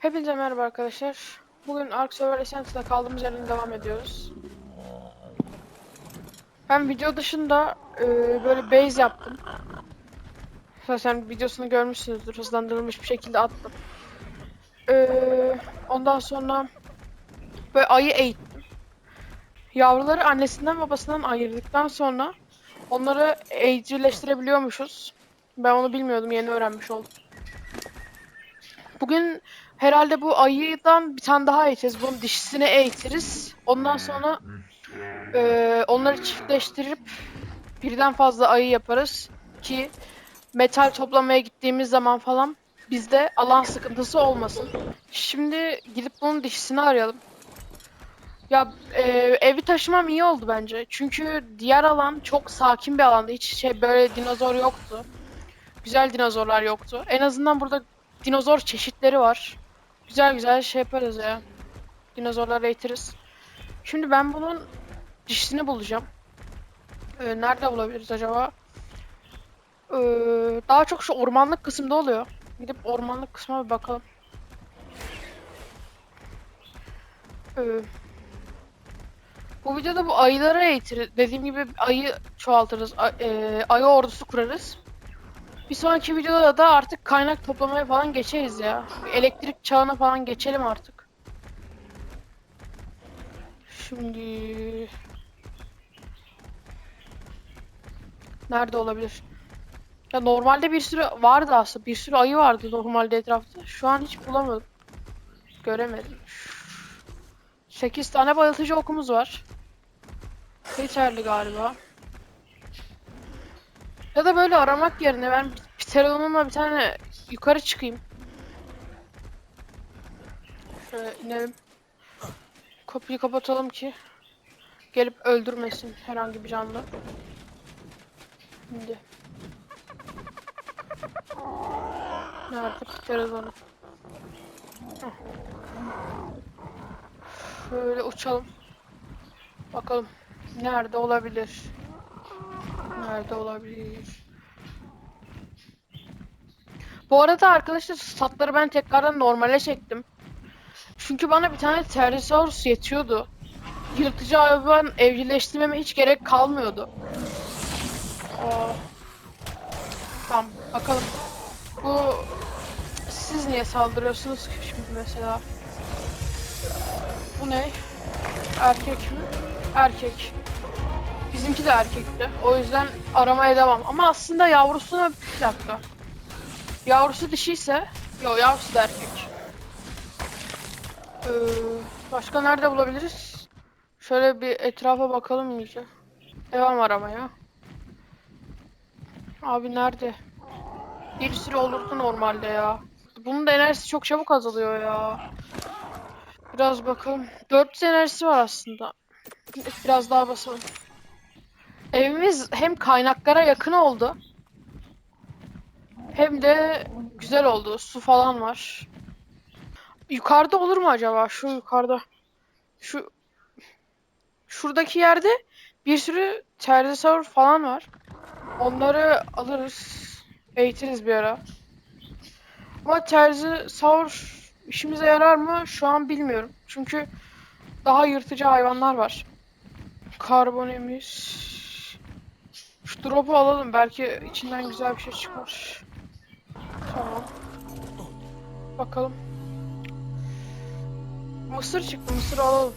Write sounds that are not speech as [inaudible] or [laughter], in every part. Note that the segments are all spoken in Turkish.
Hepinize merhaba arkadaşlar. Bugün Ark Server Essential'da kaldığımız yerden devam ediyoruz. Ben video dışında e, böyle base yaptım. Zaten videosunu görmüşsünüzdür. Hızlandırılmış bir şekilde attım. E, ondan sonra böyle ayı eğittim. Yavruları annesinden babasından ayırdıktan sonra onları evcilleştirebiliyormuşuz. Ben onu bilmiyordum. Yeni öğrenmiş oldum. Bugün herhalde bu ayıdan bir tane daha eğitiriz. Bunun dişisini eğitiriz. Ondan sonra eee, onları çiftleştirip birden fazla ayı yaparız ki metal toplamaya gittiğimiz zaman falan bizde alan sıkıntısı olmasın. Şimdi gidip bunun dişisini arayalım. Ya eee, evi taşımam iyi oldu bence. Çünkü diğer alan çok sakin bir alandı. Hiç şey böyle dinozor yoktu. Güzel dinozorlar yoktu. En azından burada dinozor çeşitleri var. Güzel güzel şey yaparız ya. Dinozorları eğitiriz. Şimdi ben bunun dişisini bulacağım. Ee, nerede bulabiliriz acaba? Ee, daha çok şu ormanlık kısımda oluyor. Gidip ormanlık kısma bir bakalım. Ee, bu videoda bu ayıları eğitiriz. Dediğim gibi ayı çoğaltırız. A- e, ayı ordusu kurarız. Bir sonraki videoda da artık kaynak toplamaya falan geçeriz ya. Elektrik çağına falan geçelim artık. Şimdi... Nerede olabilir? Ya normalde bir sürü vardı aslında. Bir sürü ayı vardı normalde etrafta. Şu an hiç bulamadım. Göremedim. 8 tane bayıltıcı okumuz var. Yeterli galiba. Ya da böyle aramak yerine ben Pterodon'umla bir tane yukarı çıkayım. Şöyle inelim. Kapıyı kapatalım ki gelip öldürmesin herhangi bir canlı. Şimdi. Nerede Pterodon'um? Heh. Şöyle uçalım. Bakalım nerede olabilir? Nerede olabilir? Bu arada arkadaşlar statları ben tekrardan normale çektim. Çünkü bana bir tane Pterosaurus yetiyordu. Yırtıcı hayvan evcilleştirmeme hiç gerek kalmıyordu. Aa. Tamam bakalım. Bu siz niye saldırıyorsunuz ki şimdi mesela? Bu ne? Erkek mi? Erkek. Bizimki de erkekti. O yüzden aramaya devam. Ama aslında yavrusuna bir dakika. Yavrusu dişiyse, yo yavrusu da erkek. Ee, başka nerede bulabiliriz? Şöyle bir etrafa bakalım iyice. Devam aramaya. Abi nerede? Bir sürü olurdu normalde ya. Bunun da enerjisi çok çabuk azalıyor ya. Biraz bakalım. 400 enerjisi var aslında. Biraz daha basalım. Evimiz hem kaynaklara yakın oldu. Hem de güzel oldu. Su falan var. Yukarıda olur mu acaba? Şu yukarıda. Şu şuradaki yerde bir sürü pterosaur falan var. Onları alırız. Eğitiriz bir ara. Ama pterosaur işimize yarar mı? Şu an bilmiyorum. Çünkü daha yırtıcı hayvanlar var. Karbonemiz. Şu drop'u alalım. Belki içinden güzel bir şey çıkar. Tamam. Bakalım. Mısır çıktı. Mısır alalım.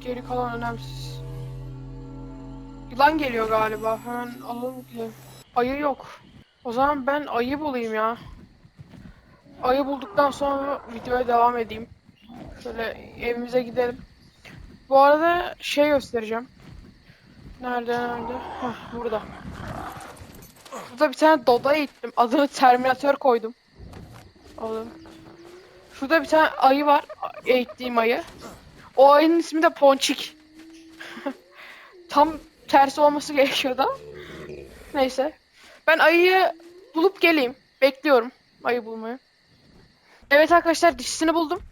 Geri kalan önemsiz. Yılan geliyor galiba. Hemen alalım gidelim. Ayı yok. O zaman ben ayı bulayım ya. Ayı bulduktan sonra videoya devam edeyim. Şöyle evimize gidelim. Bu arada şey göstereceğim. Nerede nerede? Heh, burada. Burada bir tane Doda eğittim. Adını Terminator koydum. Oğlum. Şurada bir tane ayı var. Eğittiğim ayı. O ayının ismi de Ponçik. [laughs] Tam tersi olması gerekiyordu ama. Neyse. Ben ayıyı bulup geleyim. Bekliyorum ayı bulmayı. Evet arkadaşlar dişisini buldum.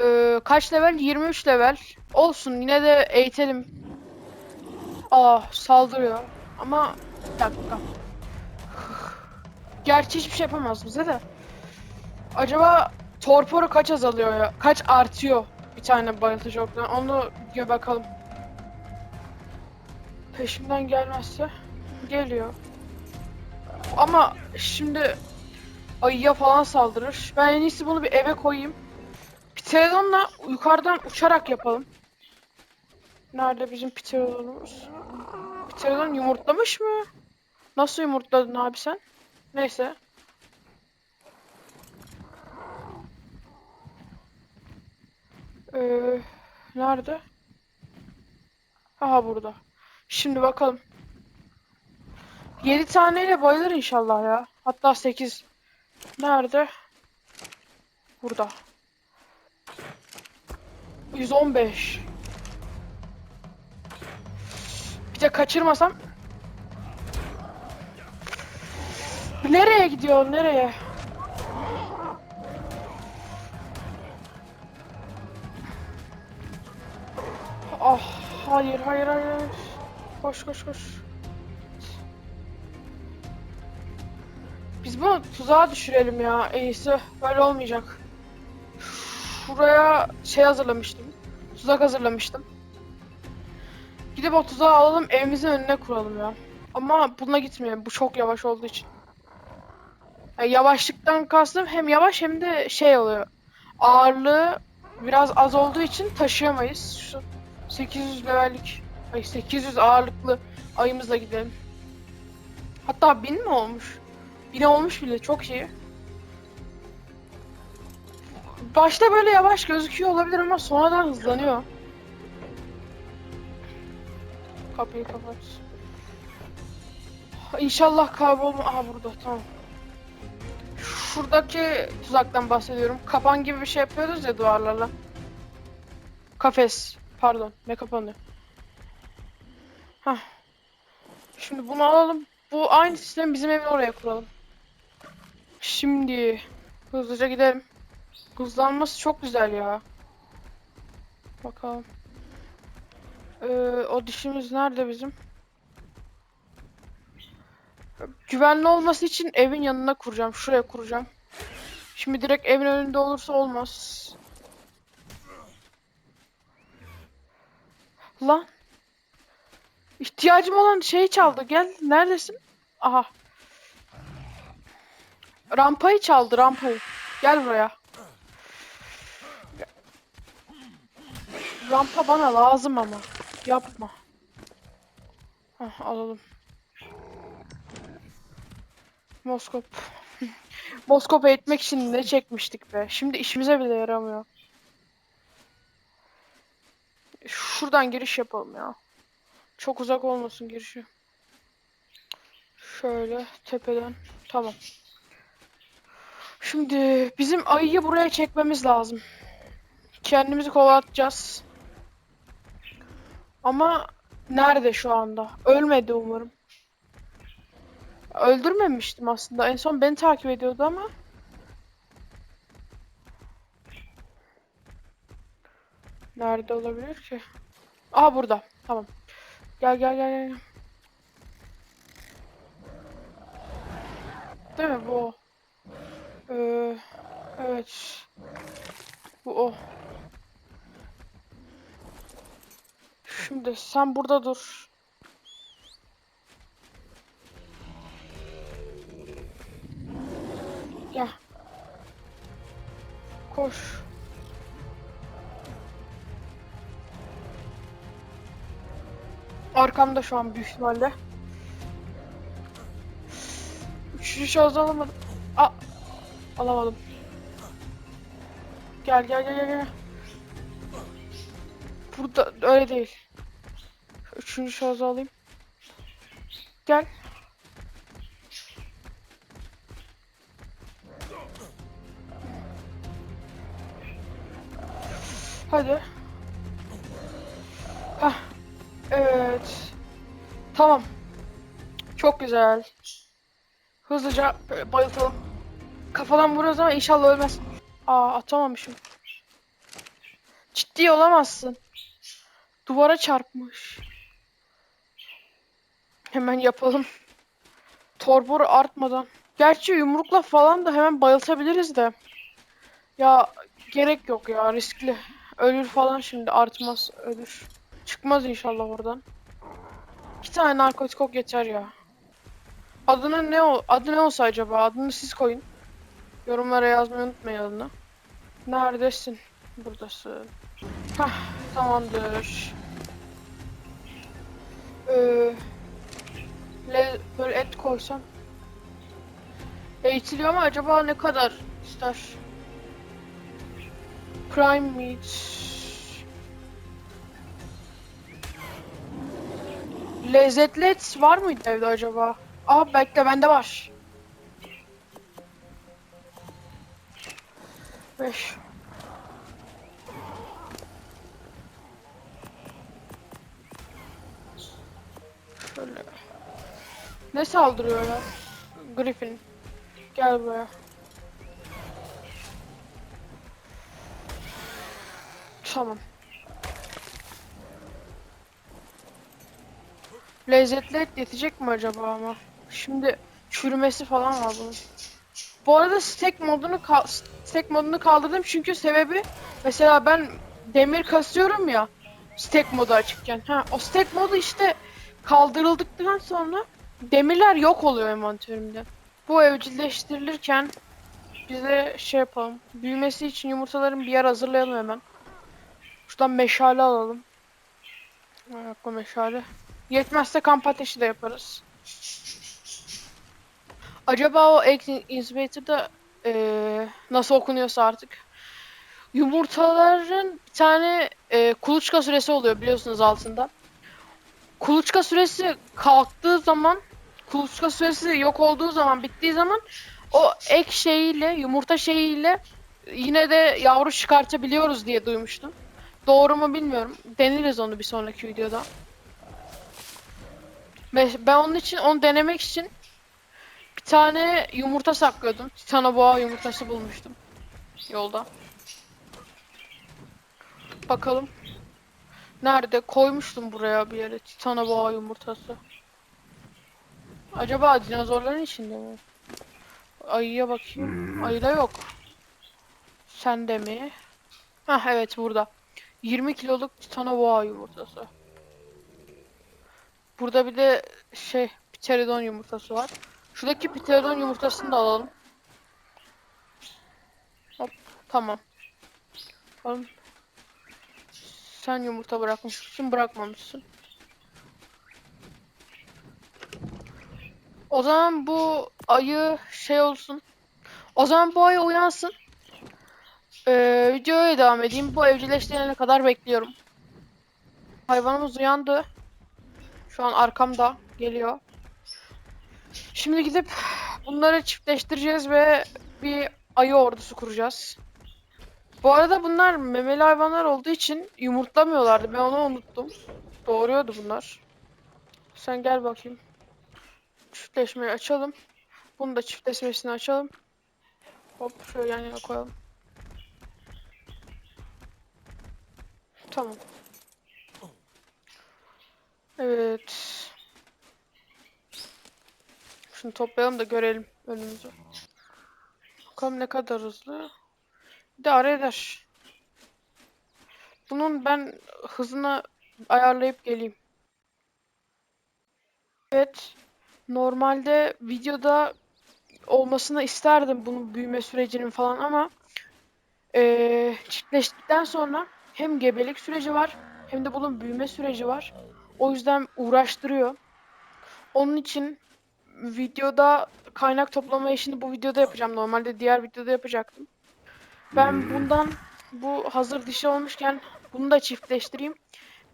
Ee, kaç level? 23 level. Olsun yine de eğitelim. Aa saldırıyor. Ama bir dakika. Gerçi hiçbir şey yapamaz bize de. Acaba Torporu kaç azalıyor ya? Kaç artıyor bir tane bayıltıcı oktan? Onu bir bakalım. Peşimden gelmezse geliyor. Ama şimdi ayıya falan saldırır. Ben en iyisi bunu bir eve koyayım. Pterodon'la yukarıdan uçarak yapalım. Nerede bizim Pterodon'umuz? Pterodon yumurtlamış mı? Nasıl yumurtladın abi sen? Neyse. Ee, nerede? Aha burada. Şimdi bakalım. 7 taneyle bayılır inşallah ya. Hatta 8. Nerede? Burada. 115. Bir de kaçırmasam. Nereye gidiyor? Nereye? Ah, hayır, hayır, hayır. Koş, koş, koş. Biz bunu tuzağa düşürelim ya. En iyisi böyle olmayacak. Şuraya şey hazırlamıştım. Tuzak hazırlamıştım. Gidip o tuzağı alalım evimizin önüne kuralım ya. Ama buna gitmeyelim. Bu çok yavaş olduğu için. Yani yavaşlıktan kastım hem yavaş hem de şey oluyor. Ağırlığı biraz az olduğu için taşıyamayız. Şu 800 levellik, ay 800 ağırlıklı ayımızla gidelim. Hatta 1000 mi olmuş? 1000 olmuş bile çok iyi. Başta böyle yavaş gözüküyor olabilir ama sonradan hızlanıyor. Kapıyı kapat. İnşallah kaybolma. Aha burada tamam. Şuradaki tuzaktan bahsediyorum. Kapan gibi bir şey yapıyoruz ya duvarlarla. Kafes. Pardon. Ne kapanıyor? Hah. Şimdi bunu alalım. Bu aynı sistemi bizim evin oraya kuralım. Şimdi hızlıca gidelim. Hızlanması çok güzel ya. Bakalım. Ee, o dişimiz nerede bizim? Güvenli olması için evin yanına kuracağım. Şuraya kuracağım. Şimdi direkt evin önünde olursa olmaz. Lan. İhtiyacım olan şeyi çaldı. Gel. Neredesin? Aha. Rampayı çaldı. Rampayı. Gel buraya. Rampa bana lazım ama. Yapma. Hah, alalım. Moskop. [laughs] Moskop eğitmek için ne çekmiştik be. Şimdi işimize bile yaramıyor. Şuradan giriş yapalım ya. Çok uzak olmasın girişi. Şöyle tepeden. Tamam. Şimdi bizim ayıyı buraya çekmemiz lazım. Kendimizi kovalatacağız. Ama nerede şu anda? Ölmedi umarım. Öldürmemiştim aslında. En son beni takip ediyordu ama. Nerede olabilir ki? Aha burada. Tamam. Gel gel gel gel. Değil mi bu? Ee, evet. Bu o. Şimdi sen burada dur. Gel. Koş. Arkamda şu an büyük ihtimalle. Üçüncü şahıs alamadım. A alamadım. Gel gel gel gel. Burada öyle değil. Üçüncü şahıs alayım. Gel. Hadi. Hah. Evet. Tamam. Çok güzel. Hızlıca bayıltalım. Kafadan vururuz ama inşallah ölmez. Aa atamamışım. Ciddi olamazsın. Duvara çarpmış. Hemen yapalım. Torboru artmadan. Gerçi yumrukla falan da hemen bayıltabiliriz de. Ya gerek yok ya riskli. Ölür falan şimdi artmaz ölür. Çıkmaz inşallah oradan. İki tane narkotik ok yeter ya. Adını ne o adı ne olsa acaba? Adını siz koyun. Yorumlara yazmayı unutmayın adını. Neredesin? Buradasın. Hah tamamdır. Ee, le, böyle et koysam. Eğitiliyor ama acaba ne kadar ister? Prime meat. Lezzetli et var mıydı evde acaba? Aa bekle bende var. 5 Şöyle. Ne saldırıyor ya? Griffin. Gel buraya. Tamam. Lezzetli et yetecek mi acaba ama? Şimdi çürümesi falan var bunun. Bu arada stack modunu stack modunu kaldırdım çünkü sebebi mesela ben demir kasıyorum ya stack modu açıkken. Ha o stack modu işte kaldırıldıktan sonra demirler yok oluyor envanterimde. Bu evcilleştirilirken bize şey yapalım. Büyümesi için yumurtaların bir yer hazırlayalım hemen. Şuradan meşale alalım. Ayakla meşale. Yetmezse kamp ateşi de yaparız. Acaba o Egg Incubator'da eee nasıl okunuyorsa artık yumurtaların bir tane eee, kuluçka süresi oluyor biliyorsunuz altında. Kuluçka süresi kalktığı zaman kuluçka süresi yok olduğu zaman bittiği zaman o ek şeyiyle yumurta şeyiyle yine de yavru çıkartabiliyoruz diye duymuştum. Doğru mu bilmiyorum. Deneriz onu bir sonraki videoda. Ve ben onun için onu denemek için bir tane yumurta saklıyordum. Titanoboğa yumurtası bulmuştum yolda. Bakalım. Nerede? Koymuştum buraya bir yere Titanoboğa yumurtası. Acaba dinozorların içinde mi? Ayıya bakayım. Ayıda yok. Sende mi? Hah evet burada. 20 kiloluk Titanoboğa yumurtası. Burada bir de şey Pterodon yumurtası var. Şuradaki Pterodon yumurtasını da alalım. Hop tamam. Oğlum. Sen yumurta bırakmışsın bırakmamışsın. O zaman bu ayı şey olsun. O zaman bu ayı uyansın. Ee, videoya devam edeyim. Bu evcilleştirene kadar bekliyorum. Hayvanımız uyandı. Şu an arkamda geliyor. Şimdi gidip bunları çiftleştireceğiz ve bir ayı ordusu kuracağız. Bu arada bunlar memeli hayvanlar olduğu için yumurtlamıyorlardı. Ben onu unuttum. Doğuruyordu bunlar. Sen gel bakayım. Çiftleşmeyi açalım. Bunu da çiftleşmesini açalım. Hop şöyle yan yana koyalım. Tamam. Evet. Şunu toplayalım da görelim önümüzü. Bakalım ne kadar hızlı. İdare eder. Bunun ben hızını ayarlayıp geleyim. Evet. Normalde videoda olmasını isterdim bunun büyüme sürecinin falan ama eee çiftleştikten sonra hem gebelik süreci var hem de bunun büyüme süreci var. O yüzden uğraştırıyor. Onun için videoda kaynak toplama işini bu videoda yapacağım. Normalde diğer videoda yapacaktım. Ben bundan bu hazır dişi olmuşken bunu da çiftleştireyim.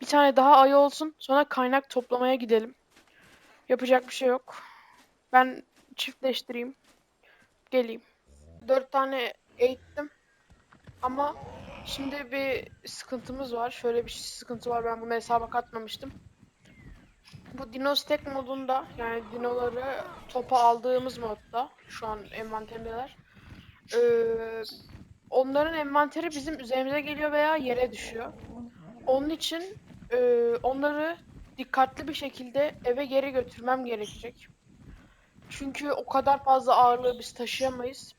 Bir tane daha ayı olsun. Sonra kaynak toplamaya gidelim. Yapacak bir şey yok. Ben çiftleştireyim. Geleyim. Dört tane eğittim. Ama şimdi bir sıkıntımız var. Şöyle bir sıkıntı var. Ben bunu hesaba katmamıştım. Bu Dino Stack modunda yani dinoları topa aldığımız modda şu an envanterimdeler. Ee, onların envanteri bizim üzerimize geliyor veya yere düşüyor. Onun için e, onları dikkatli bir şekilde eve geri götürmem gerekecek. Çünkü o kadar fazla ağırlığı biz taşıyamayız.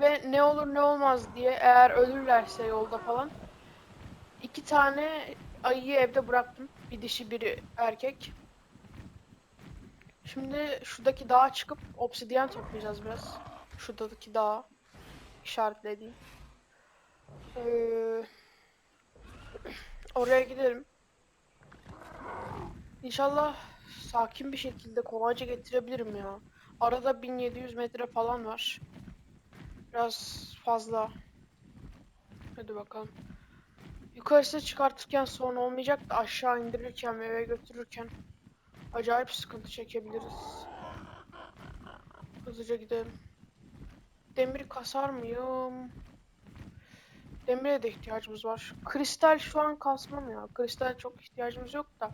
Ve ne olur ne olmaz diye eğer ölürlerse yolda falan iki tane ayıyı evde bıraktım. Bir dişi biri erkek. Şimdi şuradaki dağa çıkıp obsidyen toplayacağız biraz. Şuradaki dağa işaretlediğim. Ee, oraya gidelim. İnşallah sakin bir şekilde kolayca getirebilirim ya. Arada 1700 metre falan var. Biraz fazla. Hadi bakalım. Yukarısına çıkartırken sorun olmayacak da aşağı indirirken ve eve götürürken acayip sıkıntı çekebiliriz. Hızlıca gidelim. Demir kasar mıyım? Demire de ihtiyacımız var. Kristal şu an kasmam ya. Kristal çok ihtiyacımız yok da.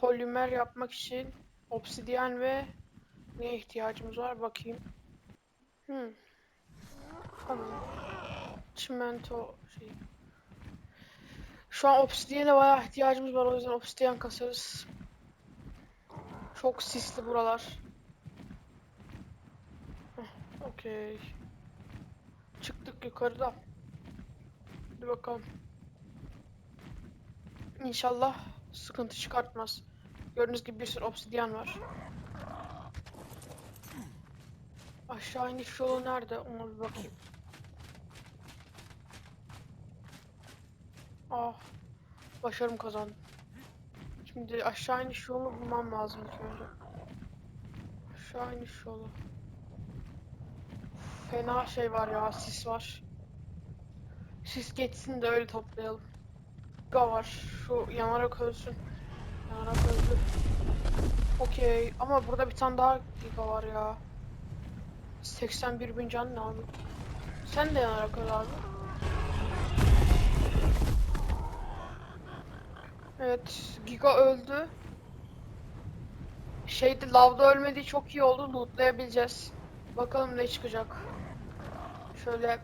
Polimer yapmak için obsidyen ve neye ihtiyacımız var bakayım. Hmm. Tamam. Çimento şey. Şu an obsidyene bayağı ihtiyacımız var o yüzden obsidyen kasarız. Çok sisli buralar. Okey. Çıktık yukarıda. Hadi bakalım. İnşallah sıkıntı çıkartmaz. Gördüğünüz gibi bir sürü obsidyen var. Aşağı iniş yolu nerede? Ona bir bakayım. Ah. Başarım kazandım. Şimdi aşağı iniş yolunu bulmam lazım ilk önce. Aşağı iniş yolu. Fena şey var ya, sis var. Sis geçsin de öyle toplayalım. Giga var. Şu yanarak ölsün. Yanarak öldü. Okey. Ama burada bir tane daha giga var ya. 81 bin can ne abi? Sen de yanarak öl abi. Evet. Giga öldü. Şeydi lavda ölmediği çok iyi oldu. Lootlayabileceğiz. Bakalım ne çıkacak. Şöyle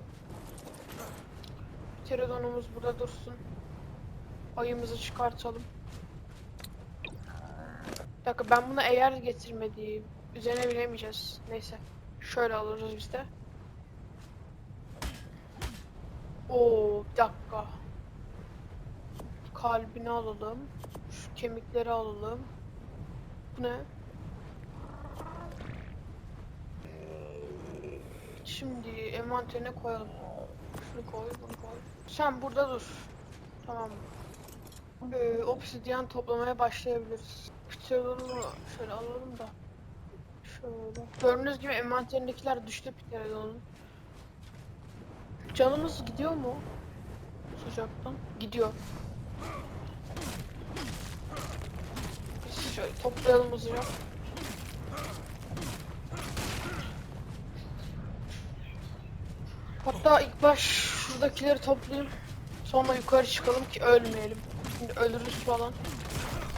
Pterodonumuz burada dursun. Ayımızı çıkartalım. Bir dakika ben buna eğer getirmediğim üzerine binemeyeceğiz. Neyse. Şöyle alırız biz de. Oo, bir dakika. Kalbini alalım. Şu kemikleri alalım. Bu ne? Şimdi envanterine koyalım. Şunu koy, bunu koy. Sen burada dur. Tamam. Ee, obsidyen toplamaya başlayabiliriz. Pterodon'u şöyle alalım da. Şöyle. Gördüğünüz gibi envanterindekiler düştü Pterodon'un. Canımız gidiyor mu? Sıcaktan. Gidiyor. Biz şöyle toplayalım hızlıca. Hatta ilk baş şuradakileri toplayayım. Sonra yukarı çıkalım ki ölmeyelim. Şimdi ölürüz falan.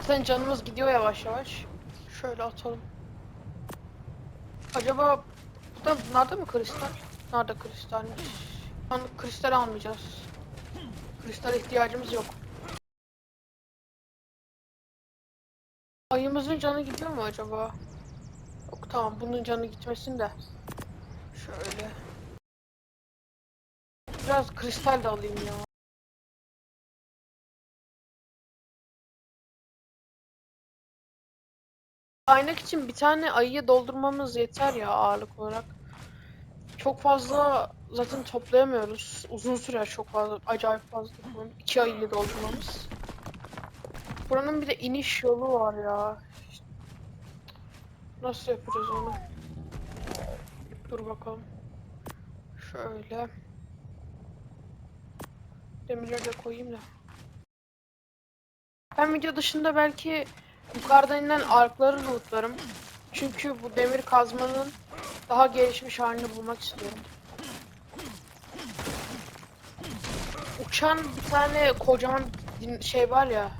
Zaten canımız gidiyor yavaş yavaş. Şöyle atalım. Acaba burada nerede mi kristal? Nerede kristalmiş? An kristal almayacağız. Kristal ihtiyacımız yok. Ayımızın canı gidiyor mu acaba? Yok tamam bunun canı gitmesin de. Şöyle. Biraz kristal de alayım ya. Kaynak için bir tane ayıyı doldurmamız yeter ya ağırlık olarak. Çok fazla zaten toplayamıyoruz. Uzun sürer çok fazla, acayip fazla. Bunun iki ayıyı doldurmamız. Buranın bir de iniş yolu var ya. Nasıl yapacağız onu? Dur bakalım. Şöyle. Demirleri de koyayım da. Ben video dışında belki yukarıdan inen arkları lootlarım. Çünkü bu demir kazmanın daha gelişmiş halini bulmak istiyorum. Uçan bir tane kocaman şey var ya,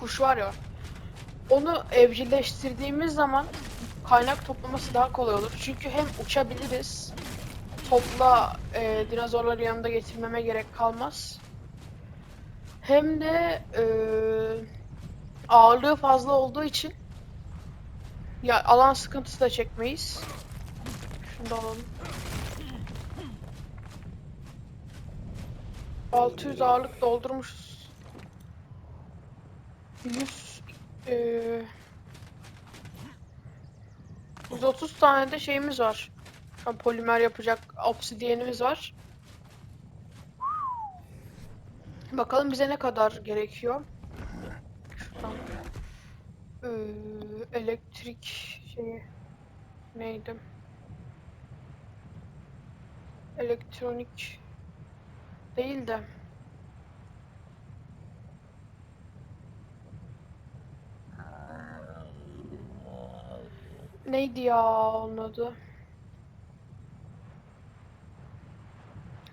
kuş var ya. Onu evcilleştirdiğimiz zaman kaynak toplaması daha kolay olur. Çünkü hem uçabiliriz, topla e, dinozorları yanında getirmeme gerek kalmaz. Hem de e, ağırlığı fazla olduğu için ya alan sıkıntısı da çekmeyiz. Şunu da alalım. 600 ağırlık doldurmuşuz. 100 eee 130 tane de şeyimiz var. An polimer yapacak obsidiyenimiz var. Bakalım bize ne kadar gerekiyor. Eee, elektrik şeyi neydi? Elektronik değil de neydi ya onun adı?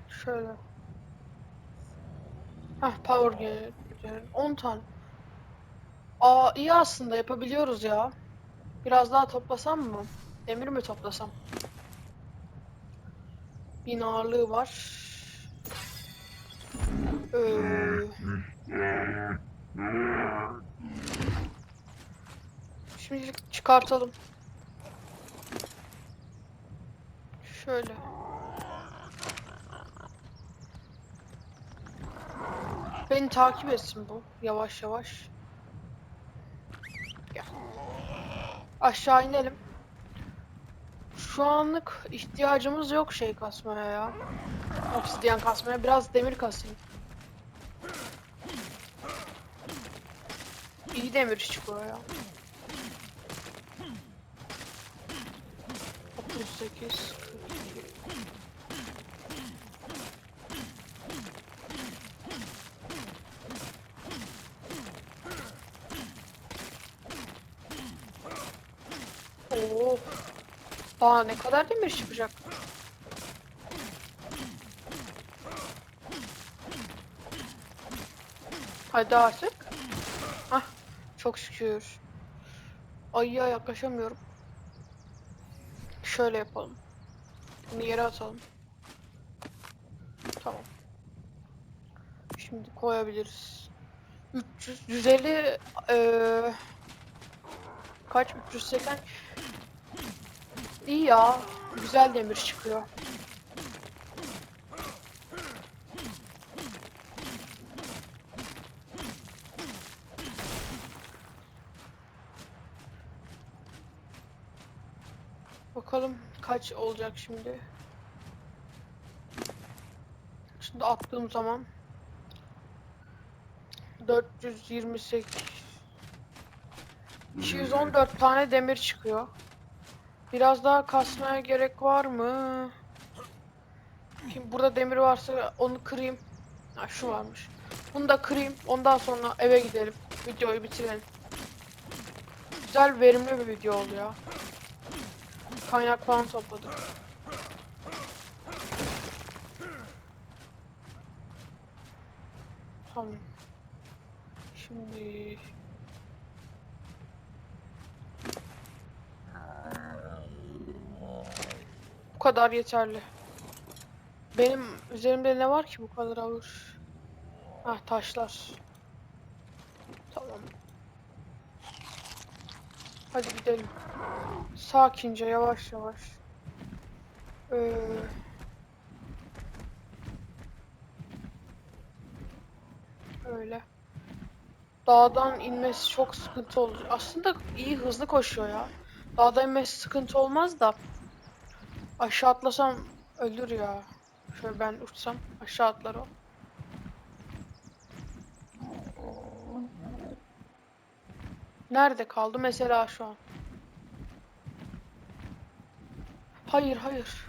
Şöyle. Hah power generator. 10 tane. Aa iyi aslında yapabiliyoruz ya. Biraz daha toplasam mı? Demir mi toplasam? Bin ağırlığı var. Ee, şimdilik çıkartalım. Şöyle. Beni takip etsin bu. Yavaş yavaş. Aşağı inelim. Şu anlık ihtiyacımız yok şey kasmaya ya. Obsidiyen kasmaya. Biraz demir kasayım. İyi demir çıkıyor ya. 38 42. Oo. Daha ne kadar demir çıkacak? Hadi artık. Hah, çok şükür. Ayıya yaklaşamıyorum. Şöyle yapalım. Bunu yere atalım. Tamam. Şimdi koyabiliriz. 300, 150 eee kaç 380 İyi ya. Güzel demir çıkıyor. Bakalım kaç olacak şimdi. Şimdi attığım zaman 428 214 tane demir çıkıyor. Biraz daha kasmaya gerek var mı? Şimdi burada demir varsa onu kırayım. Ha şu varmış. Bunu da kırayım. Ondan sonra eve gidelim. Videoyu bitirelim. Güzel verimli bir video oldu ya. Kaynak falan topladık. Tamam. Şimdi bu kadar yeterli. Benim üzerimde ne var ki bu kadar ağır? Ah taşlar. Tamam. Hadi gidelim. Sakince yavaş yavaş. Ee, öyle. Dağdan inmesi çok sıkıntı olur. Aslında iyi hızlı koşuyor ya. Dağdan inmesi sıkıntı olmaz da. Aşağı atlasam ölür ya. Şöyle ben uçsam aşağı atlar o. Nerede kaldı mesela şu an? Hayır hayır.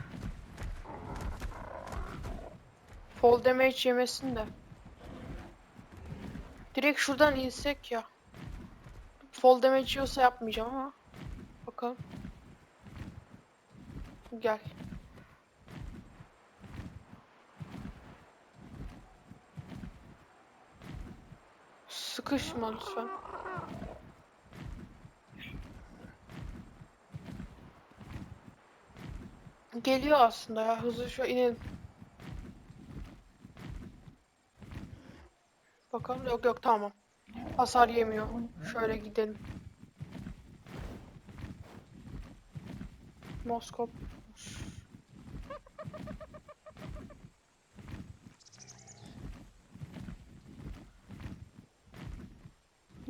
Fall damage yemesin de. Direkt şuradan insek ya. Fall damage yiyorsa yapmayacağım ama. Bakalım. Gel. Sıkışma lütfen. Geliyor aslında ya. Hızlı şu inelim. Bakalım. Yok yok tamam. Hasar yemiyor. Şöyle gidelim. Moskop.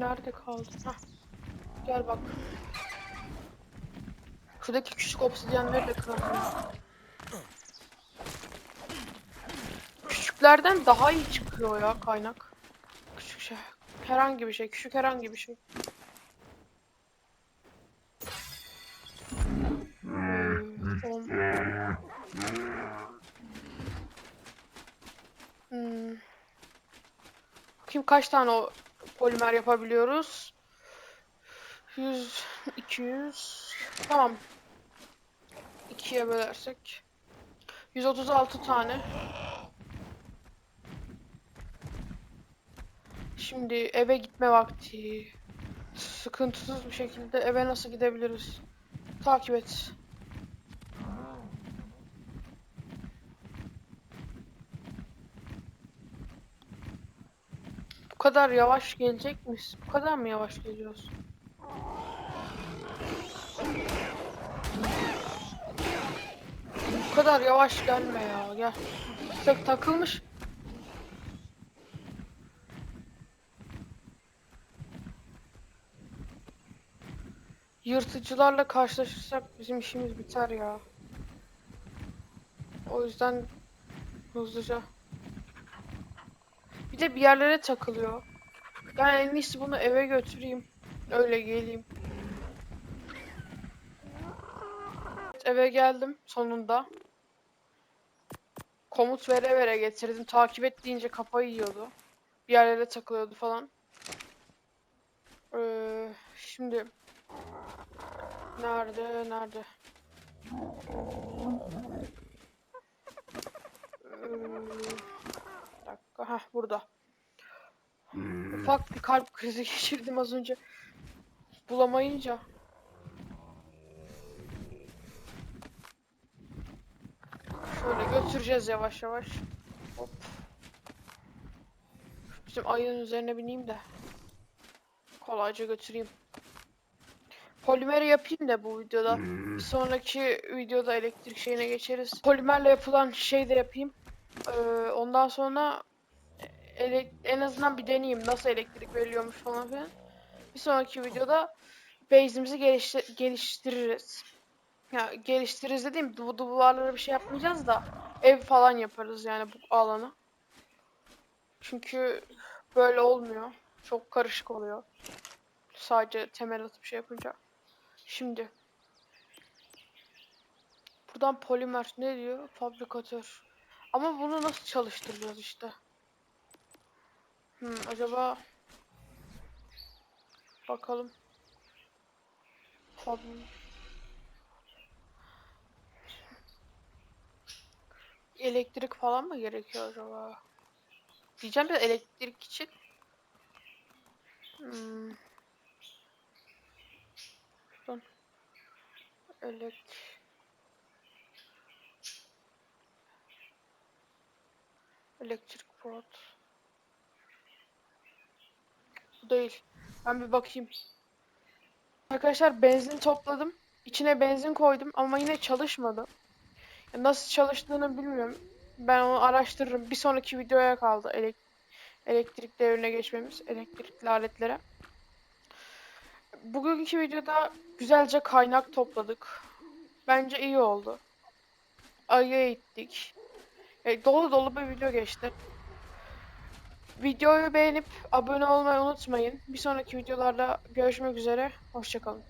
Nerede kaldı? Hah. Gel bak. Şuradaki küçük obsidyenleri de kıralım. Küçüklerden daha iyi çıkıyor ya kaynak. Küçük şey. Herhangi bir şey. Küçük herhangi bir şey. Hmm. Hmm. Bakayım kaç tane o polimer yapabiliyoruz? 100, 200. Tamam. 2'ye bölersek. 136 tane. Şimdi eve gitme vakti. Sıkıntısız bir şekilde eve nasıl gidebiliriz? Takip et. Bu kadar yavaş gelecek miyiz? Bu kadar mı yavaş geliyoruz? Bu kadar yavaş gelme ya. Gel. Tek takılmış. Yırtıcılarla karşılaşırsak bizim işimiz biter ya. O yüzden hızlıca. Bir de bir yerlere takılıyor. Ben en iyisi bunu eve götüreyim. Öyle geleyim. Eve geldim sonunda. Komut vere vere getirdim. Takip et deyince kafayı yiyordu. Bir yerlere takılıyordu falan. Ee, şimdi nerede nerede? Ee, dakika. Heh, burada. Ufak bir kalp krizi [laughs] geçirdim az önce. Bulamayınca. Şöyle götüreceğiz yavaş yavaş. Hop. Bizim ayının üzerine bineyim de. Kolayca götüreyim. Polimeri yapayım da bu videoda. Bir sonraki videoda elektrik şeyine geçeriz. Polimerle yapılan şey de yapayım. Ee, ondan sonra en azından bir deneyeyim nasıl elektrik veriliyormuş falan filan. Bir sonraki videoda base'imizi gelişti- geliştiririz. Ya geliştiririz dediğim bu duvarlara bir şey yapmayacağız da ev falan yaparız yani bu alana. Çünkü böyle olmuyor. Çok karışık oluyor. Sadece temel atıp şey yapınca. Şimdi buradan polimer ne diyor? Fabrikatör. Ama bunu nasıl çalıştıracağız işte? Hmm, acaba bakalım. Fab elektrik falan mı gerekiyor acaba? Diyeceğim de elektrik için. Hmm. Elek. Elektrik port. Bu değil. Ben bir bakayım. Arkadaşlar benzin topladım. İçine benzin koydum ama yine çalışmadı. Nasıl çalıştığını bilmiyorum. Ben onu araştırırım. Bir sonraki videoya kaldı elek elektrik devrine geçmemiz, elektrikli aletlere. Bugünkü videoda güzelce kaynak topladık. Bence iyi oldu. Ay'a gittik. E, dolu dolu bir video geçti. Videoyu beğenip abone olmayı unutmayın. Bir sonraki videolarda görüşmek üzere. Hoşçakalın.